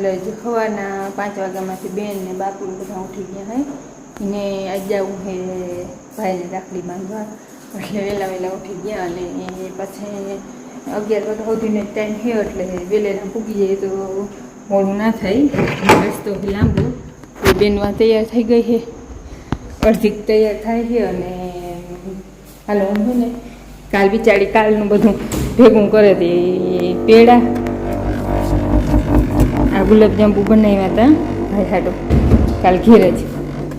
હાલો જે પાંચ વાગ્યામાંથી બેન ને બાપુ બધા ઉઠી ગયા હે. એને આજે હે ભાઈને રાખડી બાંધવા. એટલે વહેલા વહેલા ઉઠી ગયા અને પછી અગિયાર વાગ્યા સુધીનો ટાઈમ થયો એટલે વેલેના પૂગી જાય તો મોડું ના થાય. રસ્તો લાંબો. તો બેનવા તૈયાર થઈ ગઈ છે અડધીક તૈયાર થાય છે અને હાલો હું ને કાલ બિચારી કાલનું બધું ભેગું કરે તે પેડા. આ ગુલાબજાંબુ બનાવ્યા હતા. ભાઈ હાડો, કાલ ઘેર જ.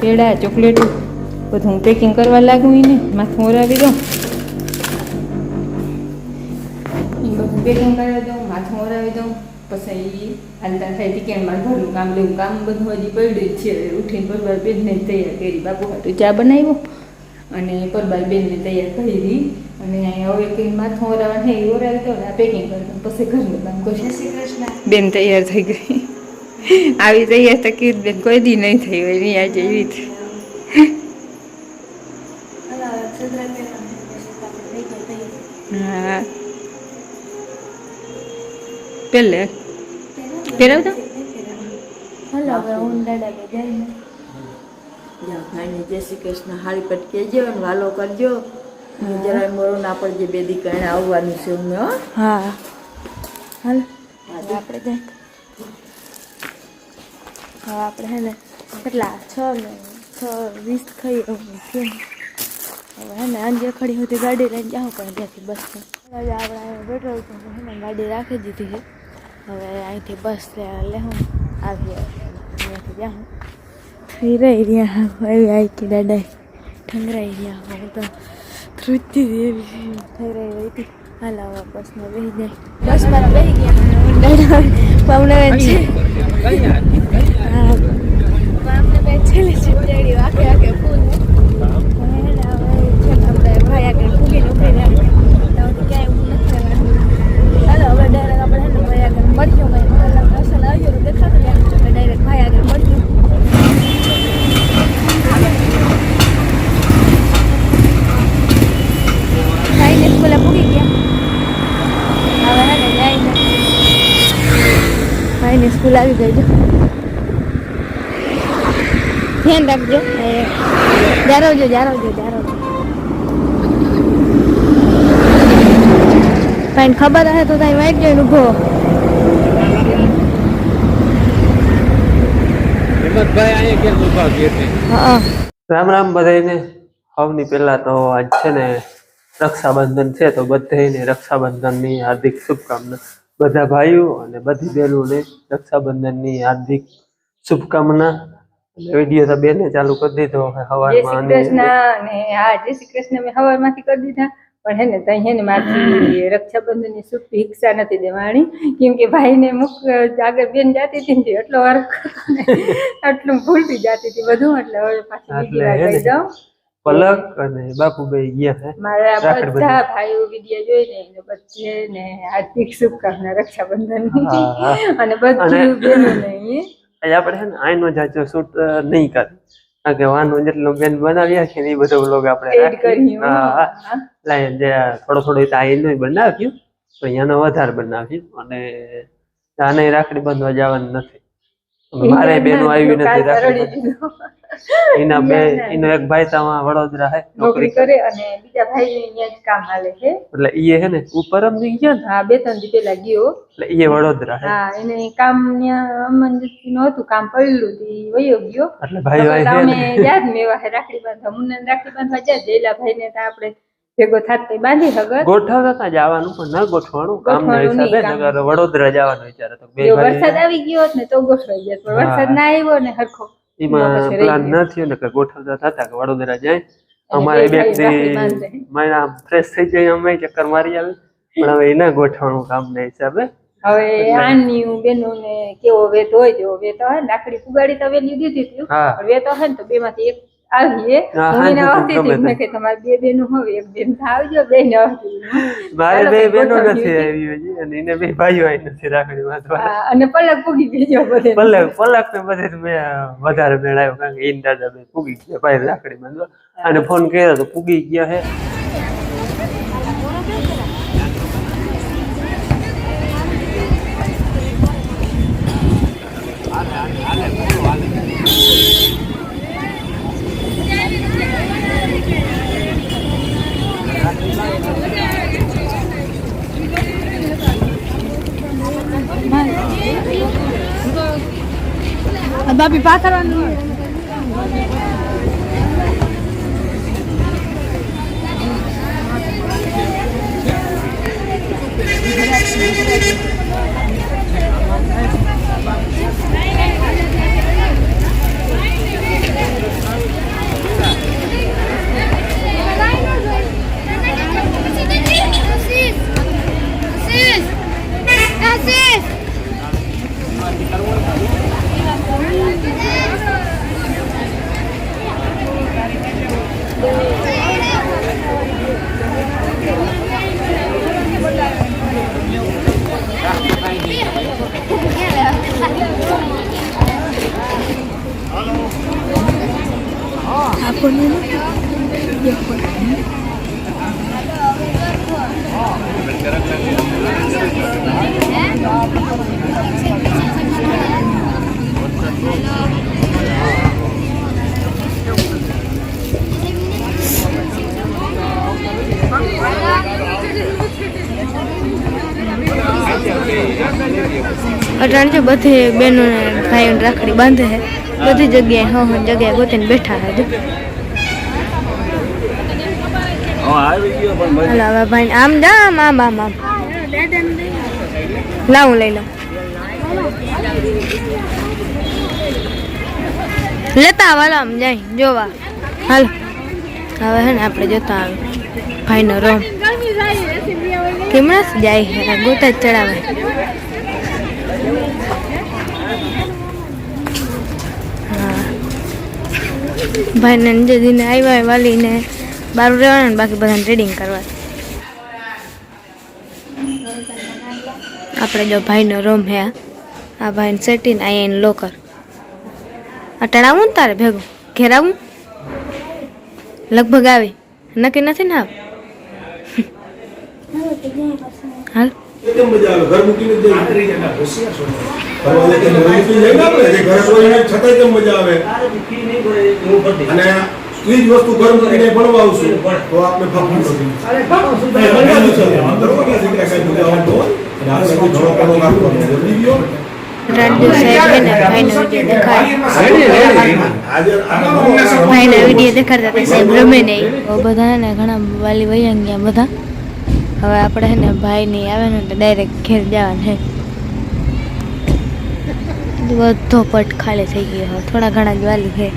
પેડા ચોકલેટો, બધું હું પેકિંગ કરવા લાગું ને માથું ઓરાવી દઉં. બધું પેકિંગ કરાવી દઉં, માથું ઓરાવી દઉં. પછી હાલતા થાય ટીકેનમાં ઘરનું કામ લેવું કામ બધું હજી પડ્યું જ છે. ઉઠીને પરબાર બેનને તૈયાર કરી, બાપુ હાટું ચા બનાવ્યો. અને પરબાર બેનને તૈયાર કરી અને હવે કંઈ માથું ઓરાવા નહીં ઓરાવી દઉં ને આ પેકિંગ કરી દઉં. પછી ઘરનું કામ કરી બેન તૈયાર થઈ ગઈ. આવી તૈયાર તો કીધ બેન કોઈ દી નહીં થઈ હોય નહીં આજે એવી થઈ હા. પેલે? પહેરાવ તો હલો હવે હું દાદા કે જઈને જા ભાઈને જય શ્રી કૃષ્ણ હારી પટ કહેજો અને વાલો કરજો. જરાય મોડું ના પડજે બે દી કણે આવવાનું છે હું હો. હા. હાલ. હવે આપણે જાય હવે આપણે હે ને કેટલા છ ને છ, વીસ થઈ એવું હવે હે ને અંજે ખડી હતી ગાડી લઈને જાઉં પણ ત્યાંથી બસ હવે આપણે પેટ્રોલ પંપ હે ને ગાડી રાખી દીધી છે. હવે અહીંથી બસ લેવું આવીએ. અહીંયાથી જાઉં. થઈ રહ્યા આવી આવી કે દાદા ઠંગરાઈ રહ્યા. હું તો ધ્રુજતી દેવી થઈ હતી હાલ હવે બસમાં બેસી જાય બસમાં બેસી ગયા પાવડા છે અમને બે છેલ્લી ચીપડી આખે આખે ફૂલ. આપણે ભાઈ આગળ ફૂગીને ઊભી રહ્યા. ક્યાંય ઊભું નથી રહેવાનું. હાલો હવે ડાયરેક્ટ આપણે ભાઈ આગળ મળીશું. ભાઈ અસલ આવ્યો દેખાતું ડાયરેક્ટ ભાઈ આગળ મળીશું ભાઈને સ્કૂલે પૂગી ગયા હવે હે ને જઈને ભાઈની સ્કૂલ આવી ધ્યાન રાખજો. એ જારવજો જારવજો જારવજો. ભાઈને ખબર હશે તો તાઈ વાઈટ જોઈને ઊભો રામ રામ બધાને સૌની પહેલા તો આજ છે ને રક્ષાબંધન છે તો બધાને રક્ષાબંધનની હાર્દિક શુભકામના. બધા ભાઈઓ અને બધી બહેનોને રક્ષાબંધનની હાર્દિક શુભકામના વીડિયો તો બેને ચાલુ કરી દીધો હવે જય શ્રી સવારમાં કૃષ્ણ અને આ જય શ્રી કૃષ્ણ. મેં સવારમાંથી કરી દીધા પણ હે ને તો હે ને મારી રક્ષાબંધનની શુભ ભિક્ષા નથી દેવાની. કેમ કે ભાઈને મુક આગળ બેન જાતી હતી ને એટલો વાર આટલું ભૂલતી જાતી હતી બધું એટલે હવે પાછી બીજી વાર કહી ને, દઉં. પલક અને બાપુભાઈ ગયા હે મારા બધા ભાઈઓ વીડિયો જોઈને એને બધે ને હાર્દિક શુભકામના રક્ષાબંધન હા, હા. અને બધું બેનોને આજે આપણે છે ને આઈનો જાજો શૂટ નહીં કરી કારણ કે વાનો જેટલો બેન બનાવ્યા છે ને એ બધો આપણે રાખીએ. કર્યું. હા, હા. હા. એટલે જે થોડો થોડો તો આઈનો બનાવ્યું તો અહીંયાનો વધારે બનાવ્યું અને આને રાખડી બાંધવા જવાનું નથી મારે બેનો આવી નથી રાખડી. એના બે ના, ના. એનો એક ભાઈ તમા વડોદરા હે નોકરી કરે. અને બીજા ભાઈ અહીંયા જ કામ હાલે છે. એટલે ઈએ હે ને ઉપર અમથી ગયા હા બે ત્રણ દી પેલા ગયો. એટલે ઈએ વડોદરા હે. હા એને કામ ત્યાં અમનજીતસિંહનું હતું કામ પડ્યું તી વયો ગયો. એટલે ભાઈ ભાઈ અમે ને? યાદ મેવા હે રાખડી બાંધવા મુન્ના રાખડી બાંધવા જાય જેલા ભાઈ ને તો આપણે ભેગો થાત તો બાંધી હગર ગોઠવતા જવાનું પણ ન ગોઠવાનું કામના ગોઠવાનું હિસાબે કામ. નગર વડોદરા જવાનું વિચાર તો બે વરસાદ આવી ગયો ને તો ગોઠવાઈ જાત પણ વરસાદ ના આવ્યો ને હરખો. એમાં પ્લાન ન થયો ને ગોઠવતા હતા કે વડોદરા જાય. અમારે બે. મહિના ફ્રેશ થઈ જાય અમે ચક્કર મારી આવે. પણ હવે એના ગોઠવણું કામ ના હિસાબે. હવે આની બેનો ને કેવો વેત હોય તેવો વેત હોય લાકડી પુગાડી તો વેલી દીધી હતી. વેત હોય ને તો બે માંથી એક આવીએ. હું આવતી હતી કે તમારે બે બેનું હવે એક બેન આવજો બે ને મારે બે ભાઈ, બેનો નથી આવી હજી અને એને બે ભાઈઓ આવી નથી રાખડી બાંધવા અને પલક પૂગી ગયો બધે પલક પલક ને બધે તો મેં વધારે મેળાયો કારણ કે ઈન દાદા બે પૂગી ગયા ભાઈ રાખડી બાંધવા અને ફોન કર્યો તો પૂગી ગયા હે. બાપી પાથરવાનું અટાણ જો બધે બેનો ભાઈઓને રાખડી બાંધે છે. બધી જગ્યાએ હા હા જગ્યાએ ગોતીને બેઠા છે. હાલો ભાઈ આમ જા આમ આમ આમ આમ. લાવું લઈ લઉં લેતા આવ આમ જાય જોવા. હાલો. હવે હે ને આપણે જોતા આવે ભાઈનો રોમ કેમણા જાય ગોતા ચડાવે. ભાઈને જે દિને આવ્યા હોય વાલીને બહાર રહેવાનું ને બાકી બધાને ટ્રેડિંગ કરવા. આપણે જો ભાઈનો રૂમ હે આ. ભાઈને સેટીને અહીંયા એનું લોકર અટાણ આવું ને તારે ભેગું? ઘેર આવું? લગભગ આવી. નક્કી નથી ને આવ? હાલ. કેમ મજા આવે ઘર મૂકીને જ જઈએ. ફરવા જઈએ તો ઘર મૂકીને જઈએ આપણે. જે ઘરે છતાંય કેમ મજા આવે. અને ઈ જ વસ્તુ ઘર મૂકીને ભણવા આવશું તો આપણે ફાફું નથી. પહેલું છે, બરોબર ને? દીકરા કાંઈ મજા આવતો હોય. અને આપણે કોઈ ઘણો ભાઈનો વીડિયો દેખાડતા વાલી વૈયા ગયા બધા. હવે આપણે હે ભાઈ નહીં આવે ને એટલે ડાયરેક્ટ ઘેર જવાનું હે. બધો પટ ખાલી થઈ ગયો હવે, થોડા ઘણા જ વાલી છે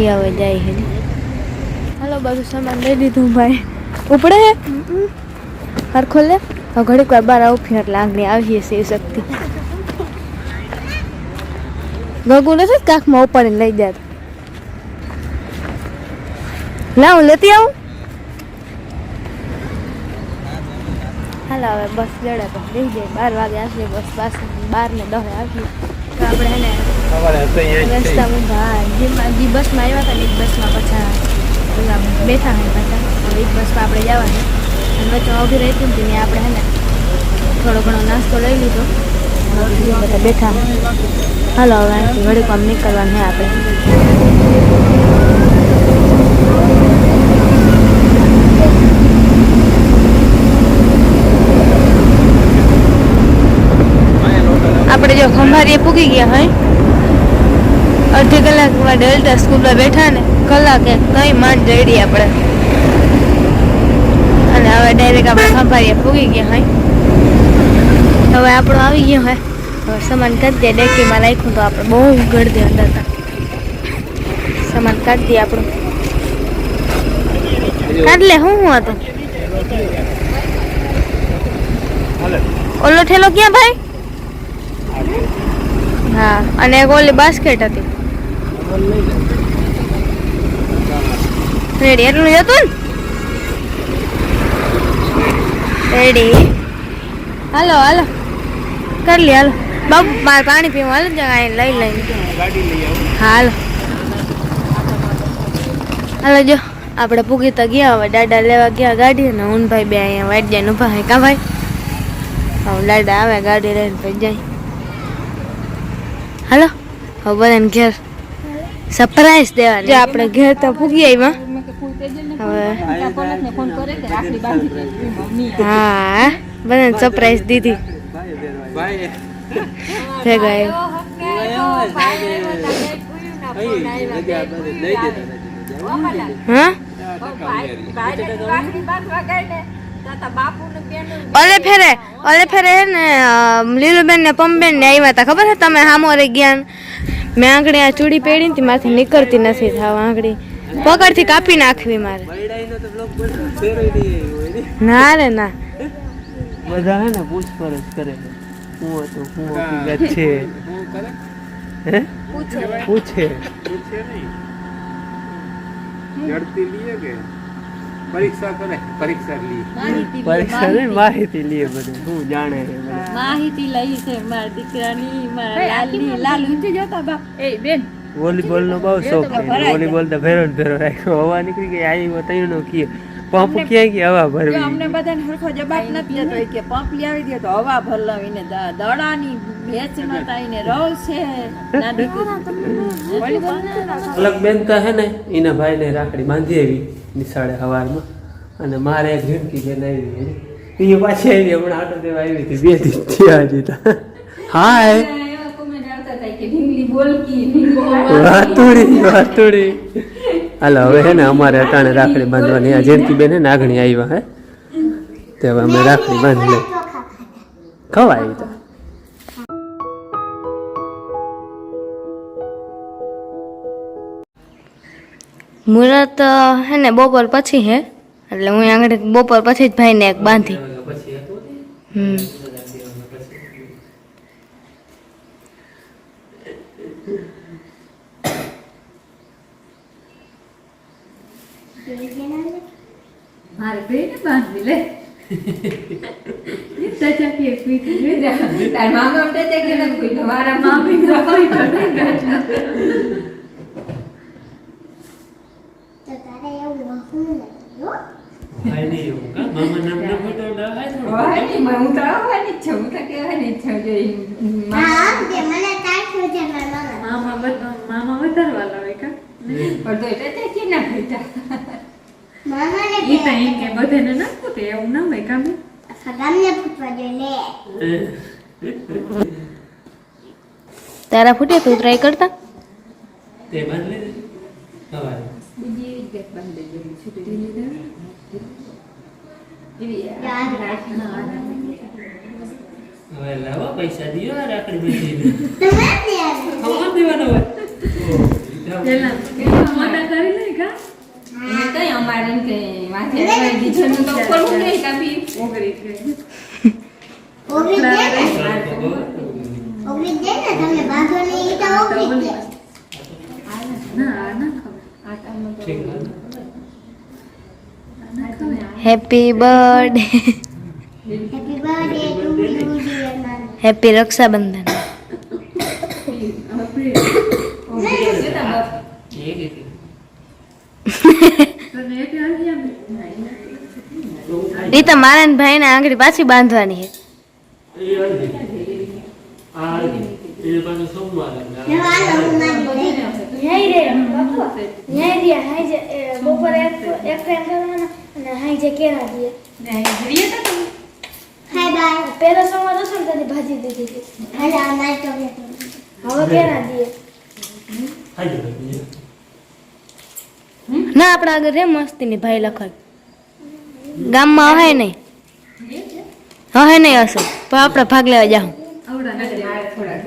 એ હવે જાય છે હાલો બધું સામાન લઈ લીધું ભાઈ. ઉપડે હે? હરખો લે હવે ઘડીક વાર બહાર આવું એટલે આંગળી આવીએ એ શક્તિ. ગગુ નથી કાંકમાં ઉપાડીને લઈ જાય ના હું લેતી આવું? હાલો હવે બસ જડે તો રહી જાય. બાર વાગે આવશે બસ પાછી બાર ને દસે આવશે તો આપણે એને રસ્તા હા જે બસમાં આવ્યા હતા ને એ જ બસમાં પાછા પેલા બેઠા હોય પાછા. એ બસમાં આપણે જવાનું. અને વચ્ચે ઊભી રહી હતી ને આપણે હે થોડો ઘણો નાસ્તો લઈ લીધો. બધા બેઠા હાલો હવે ઘડીક આમ નીકળવાનું છે આપણે. આપણે જો ખંભારીએ પૂગી ગયા હોય, અડધી કલાકમાં ડેલ્ટા સ્કૂલમાં બેઠા ને, કલાક કઈ માંડ જડી આપણે. અને હવે ડાયરેક્ટ આપણે ખંભારીએ પૂગી ગયા હોય. હવે આપણો આવી ગયો હોય હવે સામાન કાઢી દે, ડેકીમાં રાખ્યું તો આપણે બહુ ગળદી અંદર હતા કાઢી દઈએ આપણું. કાઢ લે, હું હું હતું? ઓલો ઠેલો ક્યાં ભાઈ? હા, અને એક ઓલી બાસ્કેટ હતી. રેડી એટલું જતું ને? રેડી હાલો હાલો. કરી લે, હાલો. બાબુ, મારે પાણી પીવું. હાલો અહીં લઈ લઈને હાલો. હાલો, જો. આપણે પૂગી તો ગયા હવે. દાદા લેવા ગયા ગાડી અને ઊનભાઈ ભાઈ બે અહીંયા વાઈટ જાય ઊભા હે કા ભાઈ? હવે દાદા આવે ગાડી લઈને પછી જાય. હાલો હવે બધાને ઘેર સરપ્રાઈઝ દેવાની જો આપણે ઘેર તો પૂગી આવ્યા હવે હા બધાને સરપ્રાઈઝ દીધી ભેગા. હા ઓલે ફેરે ઓલે ફેરે હે ને લીલુબેન ને પમબેન ને આવ્યા હતા ખબર છે તમે હામોરે ગયા મેં આંગળી આ ચૂડી પહેરી ને માથે નીકળતી નથી થાવ આંગળી. પકડથી કાપી નાખવી મારે. ને રે ના. બધા હે ને પૂછપરછ કરે હું હતો હું હકીકત છે. હે? પૂછે. જડતી લીએ કે? પરીક્ષા કરે પરીક્ષા પરીક્ષા માહિતી. લઈએ બધું. શું જાણે માહિતી લઈ છે મારા દીકરાની મારા લાલની. લાલ ઊંચી જતા બાપ. એ બેન. વોલીબોલ નો બહુ શોખ છે. વોલીબોલ તો ભેરો ભેરો રાખ્યો. હવા નીકળી ગઈ આવી તૈયો નો કીએ પંપ ક્યાં ગયા? હવા ભરવી. અમને બધાને હરખો જવાબ નથી દેતો. કે પંપ લઈ આવી દે તો હવા ભરલાવીને દડાની ભેંસ ન તાઈને રવ છે. અલગ બેન તો હે ને એના ભાઈને રાખડી બાંધી આવી નિશાળે હવારમાં. અને મારે એક ઝીણકી બેન આવી એ પાછી આવી હમણાં આટો દેવા આવી હતી બે દી થયા હજી તો. હાય. વાતુડી વાતુડી. હાલો હવે હે ને અમારે અટાણે રાખડી બાંધવાની. આ ઝીણકી બેન હે ને આગણી આવ્યા હે? તે હવે અમે રાખડી બાંધી લઈ ખવાય તો. મુહૂર્ત હે ને બપોર પછી હે? એટલે હું આગળ બપોર પછી જ ભાઈને એક બાંધી. હમ. bile. Yüksek yapıyor kuytucu da. Parmağım orada tekrar kuytu. Var ama bir kafayı orada મામા વધારવાના હોય કા પણ તો એટલે કે ના ભેટા મામા ને એ તો એમ કે બધાને ના તો એવું ના હોય કામ તારા ફૂટે તું ટ્રાય કરતા? તે બાંધી લે સવારે. બીજી એક જ બેગ બાંધી છૂટી લીધા એવી હવે લાવો પૈસા દિયો આ રાખડી બેસી ખબર દેવાનો હોય? પેલા પેલા મોટા કરી લે કા? અમારી કે માથે આવી દીધો happy birthday happy birthday to you dear happy Rakshabandhan આપણે ઓકે એ તો મારા ભાઈને આંગળી પાછી બાંધવાની છે. સોમવાર ભાજી ના આપણા આગળ રે મસ્તી ની ભાઈ લખાય ગામમાં હે નહીં. હે નહીં હશે. પણ આપણે ભાગ લેવા જાઉં. આવડા નથી મારે થોડા.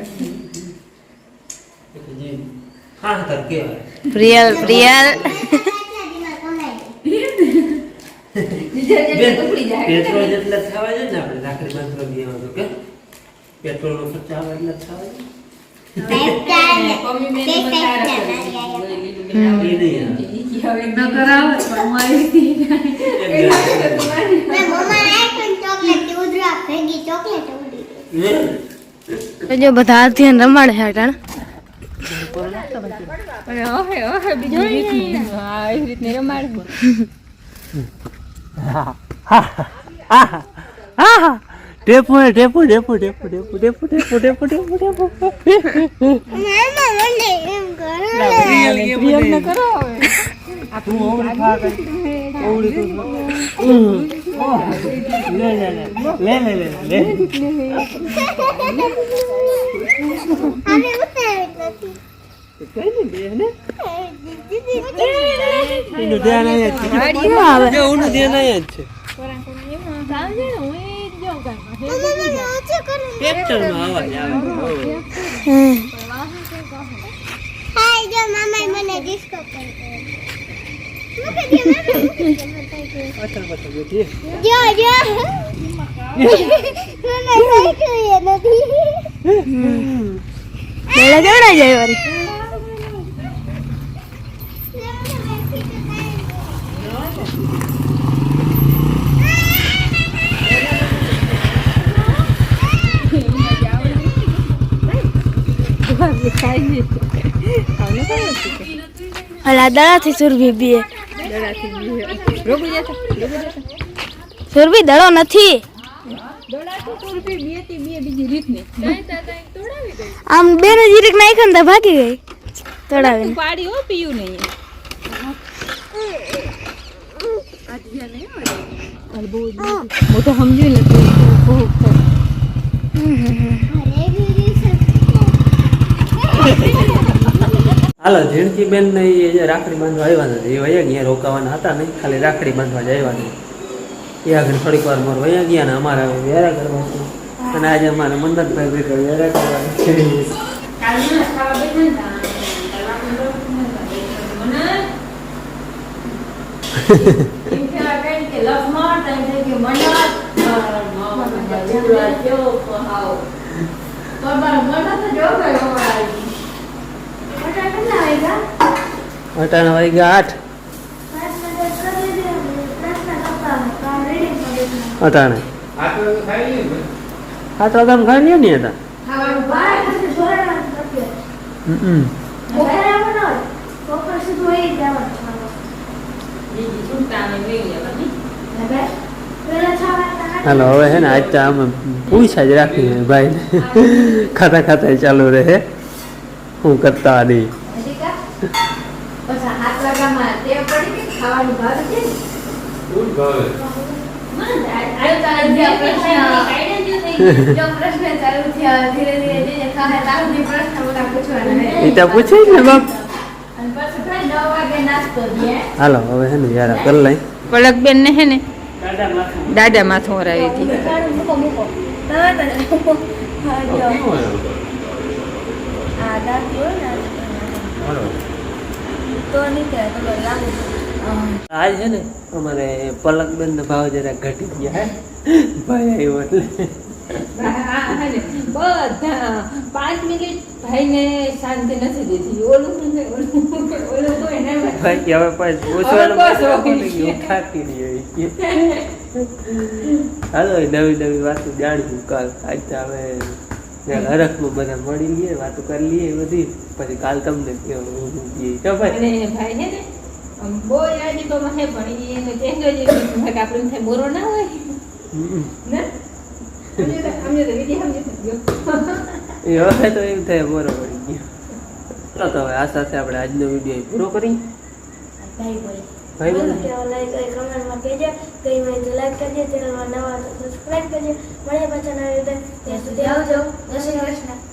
હા તાર કેવાય પ્રિયલ પ્રિયલ. બીજા જેટલા ટુકડી જાય. પેટ્રોલ જેટલા થવા છે ને આપણે રાખડી બાંધવા ગયા તો કે? પેટ્રોલ નો ખર્ચ આવે એટલા જ થવા મમ્મી જો બધા હાથી રમાડે હેઠળ રમાડે ટેપો ટેપો ટેપો ટેપો ટેપો ટેપો ટેપો ટેપો ટેપો ટેપો પ્રિયમ ને કરો હવે તું ઓવડી ખા કઈ ઓવડી તું લે લે લે લે લે લે લે કઈ નહીં બે ને આવે એનું ધ્યાન અહીંયા જ છે જ છે અવાજ આવે હાય જો મને ડિસ્કો કરી જો મને સાઈકલ એ નથી મેળા કેવડા જાય વારી અલા દડાથી સુરભી બીએ સુરભી દડો નથી. આમ બેન જીરીક નાખ્યો ને ભાગી ગઈ. તોડાવી પાડી હો પીયું નહીં તો સમજ્યું નથી બહુ હાલો ઝીણકી બેન ને એ રાખડી બાંધવા આવ્યા નથી એ વયા ગયા રોકાવાના હતા નહીં ખાલી રાખડી બાંધવા જ આવ્યા નહીં એ આગળ થોડીક વાર મોર વયા ગયા ને અમારે હવે વેરા કરવા અને આજે અમારે મંદનભાઈ ભેગા વેરા કરવા અટાણા વાગ્યા? આઠ. અટાણે. આ તો ખાઈ લે ને. આઠ વાગ્યા ખાઈ લઈએ ને હતા હાલો હવે હે ને આજ તો આમ પૂછા જ રાખી ભાઈ ખાતા ખાતા ચાલુ રહે. હું કરતા નહીં. એ તો પૂછે ને બાપ. હાલો હવે હે ને યાર કરી લઈ. પલક બેન ને હે ને દાદા માથું હરાવી હતી. હોય? આજ. છે ને અમારે પલક બેન ભાવ જરા ઘટી ગયા ભાઈ આવ્યો એટલે. બધા પાંચ મિનિટ ભાઈને શાંતિ નથી દેતી. ઓલું ઓલું કોઈ ના ભાઈ હવે. હાલો નવી નવી વાતો જાણીશું કાલ. આજ તો હવે બધા મળી લઈએ વાતો કરી લઈએ બધી. પછી કાલ તમને. તો ભાઈ. ભાઈ ને બહુ એનો જે આપણે થાય હોય. ને? સમજ્યો તો- વિધિ સમજી શકજો. હવે તો એમ થાય બરોબર ગયો. ચાલો તો હવે આ સાથે આપણે આજનો વીડિયો પૂરો કરી ભાઈ બોલો. કમેન્ટમાં કહેજો. કઈ માહિતી લાઈક કરજો ચેનલમાં નવા સબસ્ક્રાઇબ કરજો. મળે પાછા નવી રીતે ત્યાં સુધી આવજો. જય શ્રી કૃષ્ણ.